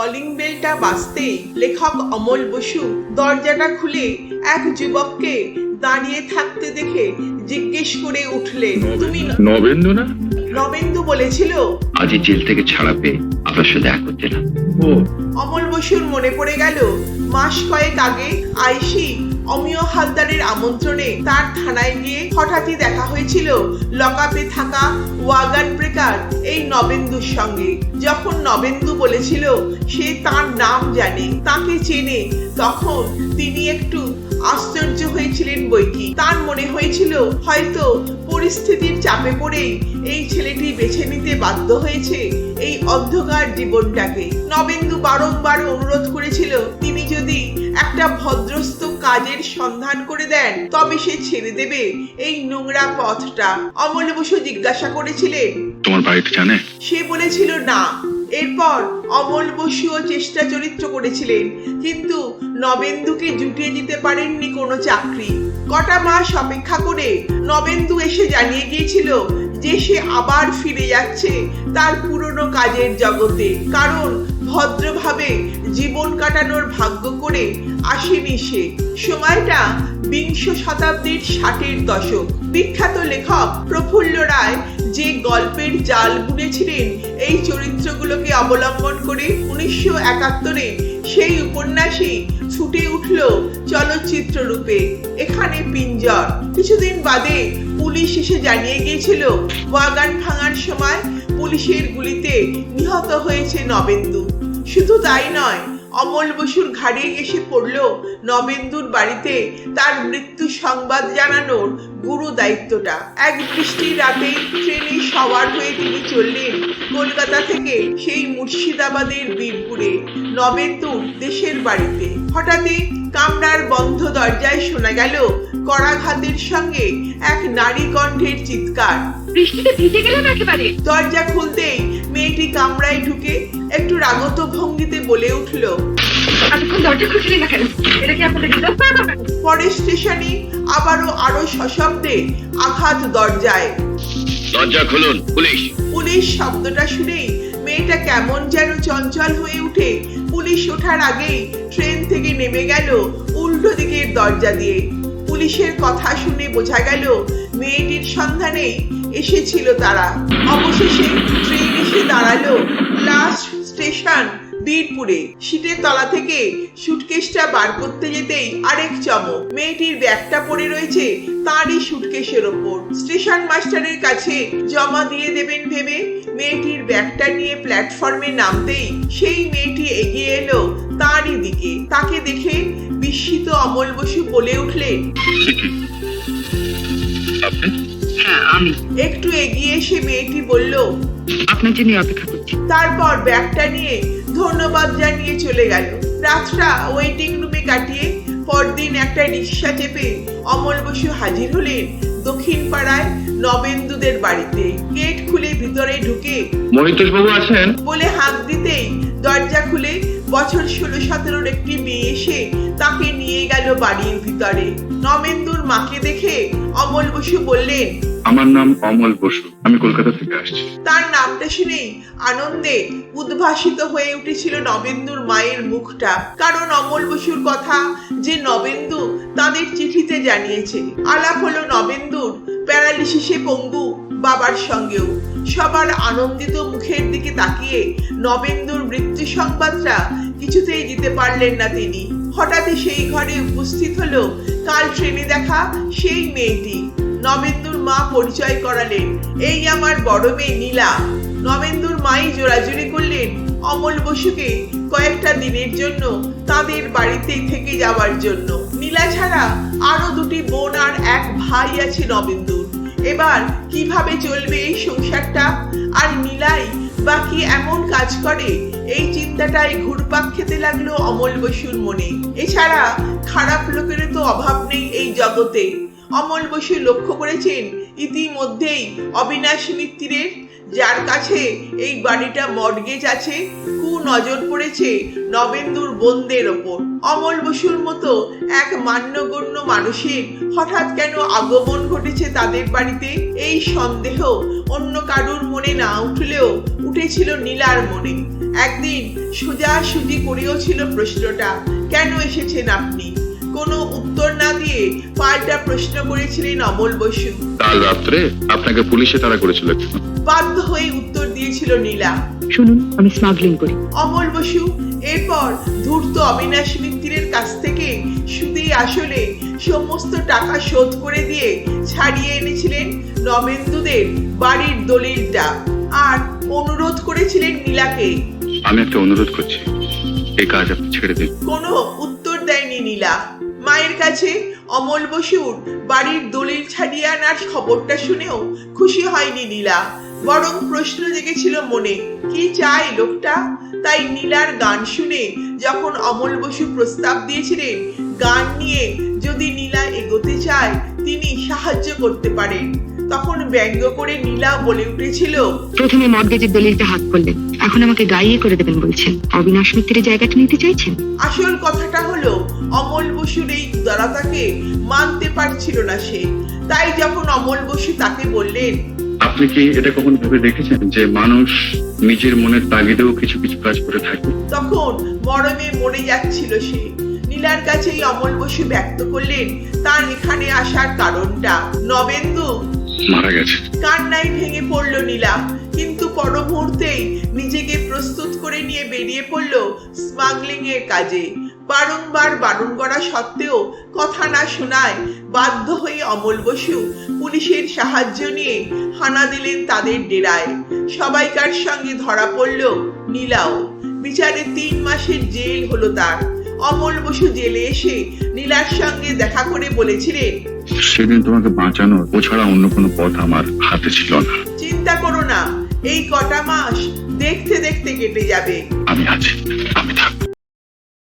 Calling বেলটা বাজতেই লেখক অমল বসু দরজাটা খুলে এক যুবককে দাঁড়িয়ে থাকতে দেখে জিজ্ঞেস করে উঠলে তুমি নবেন্দু না নবেন্দু বলেছিল আজই জেল থেকে ছাড়া পেয়ে আপনার সাথে দেখা করছিলাম ও। অমল বসুর মনে পড়ে গেল মাস কয়েক আগে আইসি অমিয় হালদারের আমন্ত্রণে তার থানায় গিয়ে হঠাৎই দেখা হয়েছিল লকাপে থাকা ওয়াগান ব্রেকার নবেন্দুর সঙ্গে। যখন নবেন্দু বলেছিল সে তার নাম জানে তাকে চেনে তখন তিনি একটু আশ্চর্য হয়েছিলেন বইকি তার মনে হয়েছিল হয়তো পরিস্থিতির চাপে পড়েই এই ছেলেটি বেছে নিতে বাধ্য হয়েছে এই অন্ধকার জীবনটাকে। নবেন্দু বারংবার অনুরোধ করেছিল তিনি যদি একটা ভদ্রস্থ কাজের সন্ধান করে দেন তবে সে ছেড়ে দেবে এই নোংরা পথটা। অমল বসু জিজ্ঞাসা করেছিলেন তোমার বাড়িতে জানে? সে বলেছিল না। এরপর অমল বসুও চেষ্টা চরিত্র করেছিলেন, কিন্তু নবেন্দুকে জুটিয়ে দিতে পারেননি কোনো চাকরি। কটা মাস অপেক্ষা করে নবেন্দু এসে জানিয়ে গিয়েছিল যে সে আবার ফিরে যাচ্ছে তার পুরনো কাজের জগতে, কারণ ভদ্রভাবে জীবন কাটানোর ভাগ্য করে আসেনি সে। সময়টা বিংশ শতাব্দীর ষাটের দশক। বিখ্যাত লেখক প্রফুল্ল রায় যে গল্পের জাল বুনেছিলেন, এই চরিত্রগুলোকে অবলম্বন করে উনিশশো একাত্তরে সেই উপন্যাসই ফুটে উঠল চলচ্চিত্র রূপে, এখানে পিঞ্জর। কিছুদিন বাদে পুলিশ এসে জানিয়ে গিয়েছিল, ওয়াগান ভাঙার সময় পুলিশের গুলিতে নিহত হয়েছে নবেন্দু। শুধু তাই নয় অমল বসুর ঘাড়ে এসে পড়ল নবেন্দুর বাড়িতে তার মৃত্যু সংবাদ জানানোর গুরু দায়িত্বটা। এক বৃষ্টির রাতেই ট্রেনে সওয়ার হয়ে তিনি চললেন কলকাতা থেকে সেই মুর্শিদাবাদের বীরপুরে নবেন্দুর দেশের বাড়িতে। হঠাৎই কামরার বন্ধ দরজায় শোনা গেল করাঘাতের সঙ্গে এক নারী কণ্ঠের চিৎকার। বৃষ্টিতে ভিজে গেলাম একেবারে। দরজা খুলতেই কামরায় ঢুকে একটু রাগত ভঙ্গিতে বলে উঠল স্টেশনে আবারও আরও সশব্দে আঘাত দরজায়। দরজা খুলুন পুলিশ। পুলিশ শব্দটা শুনেই মেয়েটা কেমন যেন চঞ্চল হয়ে উঠে। পুলিশ ওঠার আগেই ট্রেন থেকে নেমে গেল উল্টো দিকের দরজা দিয়ে। পুলিশের কথা শুনে বোঝা গেল মেয়েটির সন্ধানেই এসেছিল তারা। অবশেষে ট্রেন এসে দাঁড়াল লাস্ট স্টেশন বীরপুরে। সিটের তলা থেকে সুটকেসটা বার করতে যেতেই আরেক চমক। মেয়েটির ব্যাগটা পড়ে রয়েছে তারই সুটকেসের ওপর। স্টেশন মাস্টারের কাছে জমা দিয়ে দেবেন ভেবে মেয়েটির ব্যাগটা নিয়ে প্ল্যাটফর্মে নামতেই সেই মেয়েটি এগিয়ে এলো তারই দিকে। তাকে দেখে বিস্মিত অমল বসু বলে উঠলেন হ্যাঁ আমি। একটু এগিয়ে এসে মেয়েটি বলল আপনার জন্য অপেক্ষা করছি। তারপর ব্যাগটা নিয়ে ধন্যবাদ জানিয়ে চলে গেল। রাতটা ওয়েটিং রুমে কাটিয়ে পরদিন একটা রিক্সা চেপে অমল বসু হাজির হলেন দক্ষিণ পাড়ায় নবেন্দুদের বাড়িতে। গেট খুলে ভিতরে ঢুকে মহিতোষ বাবু আছেন? বলে হাত দিতেই দরজা খুলে বছর ষোলো সতেরোর একটি মেয়ে এসে তাকে নিয়ে গেল বাড়ির ভিতরে। নবেন্দুর মাকে দেখে অমল বসু বললেন আমার নাম অমল বসু আমি কলকাতা থেকে আসছি। তার নামটা শুনেই আনন্দে উদ্ভাসিত হয়ে উঠেছিল নবেন্দুর মায়ের মুখটা। কারণ অমল বসুর কথা যে নবেন্দু তাদের চিঠিতে জানিয়েছে। আলাপ হলো নবেন্দুর প্যারালিসিসে পঙ্গু বাবার সঙ্গেও। সবার আনন্দিত মুখের দিকে তাকিয়ে নবেন্দুর মৃত্যু সংবাদটা কিছুতেই দিতে পারলেন না তিনি। হঠাৎই সেই ঘরে উপস্থিত হলো কাল ট্রেনে দেখা সেই মেয়েটি। নবেন্দুর মা পরিচয় করালেন, এই আমার বড় মেয়ে নীলা। নবেন্দুর মাই জোরাজুরি করলেন অমল বসুকে কয়েকটা দিনের জন্য তাদের বাড়িতে থেকে যাওয়ার জন্য। নীলা ছাড়া আরও দুটি বোন আর এক ভাই আছে নবেন্দুর। এবার কীভাবে চলবে এই সংসারটা? আর নীলাই বাকি এমন কাজ করে? এই চিন্তাটাই ঘুরপাক খেতে লাগল অমল বসুর মনে। এছাড়া খারাপ লোকেরও তো অভাব নেই এই জগতে। অমল বসু লক্ষ্য করেছেন ইতিমধ্যেই অবিনাশ মিত্রের, যার কাছে এই বাড়িটা মর্গেজ আছে কু নজর পড়েছে নবেন্দুর বোনদের ওপর। অমল বসুর মতো এক মান্যগণ্য মানুষের হঠাৎ কেন আগমন ঘটেছে তাদের বাড়িতে? এই সন্দেহ অন্য কারুর মনে না উঠলেও উঠেছিল নীলার মনে। একদিন সোজাসুজি করেও ছিল প্রশ্নটা কেন এসেছেন আপনি? কোনো উত্তর না দিয়ে পাল্টা প্রশ্ন করেছিলেন অমল বসু। কাল রাত্রে আপনাকে পুলিশে তারা করেছিল। বাধ্য হয়ে উত্তর দিয়েছিল নীলা। শুনুন আমি স্মাগলিং করি। অমল বসু এরপর ধূর্ত অবিনাশ মিত্রের কাছ থেকে সুদে আসলে সমস্ত টাকা শোধ করে দিয়ে ছাড়িয়ে এনেছিলেন নবেন্দুদের বাড়ির দলিলটা। আর অনুরোধ করেছিলেন নীলাকে। আমি একটা অনুরোধ করছি। এই কাজ আপনি ছেড়ে দিন। কোনো উত্তর দেয়নি নীলা। মায়ের কাছে অমল বসুর বাড়ির দলিল ছাড়িয়ে আনার খবরটা শুনেও খুশি হয়নি নীলা। বরং প্রশ্ন জেগেছিল মনে কি চায় লোকটা? তাই নীলার গান শুনে যখন অমল বসু প্রস্তাব দিয়েছিলেন গান নিয়ে যদি নীলা এগোতে চায় তিনি সাহায্য করতে পারেন। তখন ব্যঙ্গ করে নীলা বলে উঠেছিল প্রথমে মর্গেজের দলিলটা হাত করলেন। এখন আমাকে গাইয়ে করে দেবেন বলছেন। অবিনাশ মিত্রের জায়গাটা নিতে চাইছেন? আসল কথাটা হলো অমল বসুর এই উদারতাকে মানতে পারছিল না সে। তাই যখন অমল বসু তাকে বললেন আপনি কি এটা কখন ভেবে দেখেছেন যে মানুষ নিজের মনের তাগিদেও কিছু কিছু কাজ করে থাকে? তখন মরমে মরে যাচ্ছিল সে। নীলার কাছে এই অমল বসু ব্যক্ত করলেন তার এখানে আসার কারণটা। নবেন্দু মারা গেছে। ভেঙে পড়ল নীলা, কিন্তু পর মুহূর্তেই নিজেকে প্রস্তুত করে নিয়ে বেরিয়ে পড়ল স্মাগলিং এর কাজে। বারংবার বারণ করা সত্ত্বেও কথা না শোনায় বাধ্য হয়ে অমল বসু পুলিশের সাহায্য নিয়ে হানা দিলেন তাদের ডেরায়। সবাইকার সঙ্গে ধরা পড়ল নীলাও। বিচারে তিন মাসের জেল হলো তার। অমল বসু জেলে এসে নীলার সঙ্গে দেখা করে বলেছিলেন সেদিন তোমাকে বাঁচানোর ও ছাড়া অন্য কোনো পথ আমার হাতে ছিল না। চিন্তা করো না এই কটা মাস দেখতে দেখতে কেটে যাবে। আমি আছি আমি